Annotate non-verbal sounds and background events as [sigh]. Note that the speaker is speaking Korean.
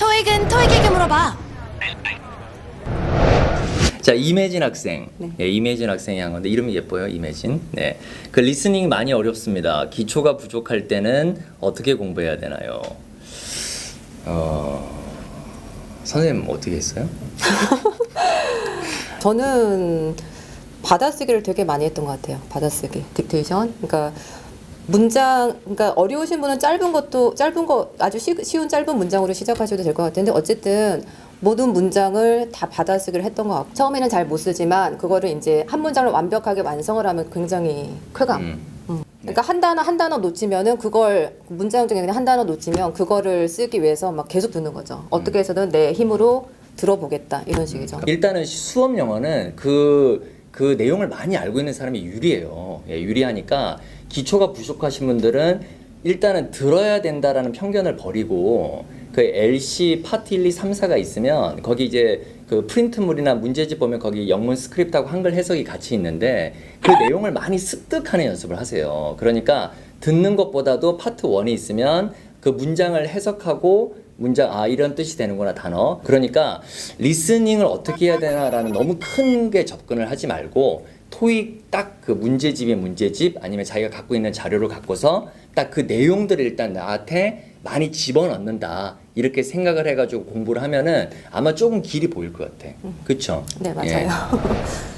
토익은 토익에게 물어봐. 자 이매진 학생, 네. 네, 이매진 학생이 한 건데 이름이 예뻐요, 이매진. 네, 그 리스닝 많이 어렵습니다. 기초가 부족할 때는 어떻게 공부해야 되나요? 어, 선생님 어떻게 했어요? [laughs] 저는 받아쓰기를 되게 많이 했던 것 같아요. 받아쓰기, 딕테이션. 그러니까 문장, 그러니까 어려우신 분은 짧은 것도 짧은 거 아주 쉬, 쉬운 짧은 문장으로 시작하셔도 될 것 같은데 어쨌든 모든 문장을 다 받아쓰기를 했던 것 같고 처음에는 잘 못 쓰지만 그거를 이제 한 문장을 완벽하게 완성을 하면 굉장히 쾌감. 음. 음. 그러니까 한 단어 한 단어 놓치면은 그걸 문장 중에 그냥 한 단어 놓치면 그거를 쓰기 위해서 막 계속 듣는 거죠. 어떻게 해서든 내 힘으로 들어보겠다 이런 식이죠. 일단은 수업 영어는 그, 그 내용을 많이 알고 있는 사람이 유리해요. 예, 유리하니까 기초가 부족하신 분들은 일단은 들어야 된다라는 편견을 버리고 그 LC 파트 1, 2, 3, 4가 있으면 거기 이제 그 프린트물이나 문제집 보면 거기 영문 스크립트하고 한글 해석이 같이 있는데 그 내용을 많이 습득하는 연습을 하세요. 그러니까 듣는 것보다도 파트 1이 있으면 그 문장을 해석하고 문장 아 이런 뜻이 되는구나 단어 그러니까 리스닝을 어떻게 해야 되나라는 너무 큰 게 접근을 하지 말고 토익 딱 그 문제집의 문제집 아니면 자기가 갖고 있는 자료를 갖고서 딱 그 내용들을 일단 나한테 많이 집어넣는다 이렇게 생각을 해가지고 공부를 하면은 아마 조금 길이 보일 것 같아 그쵸? 네 예. 맞아요. [laughs]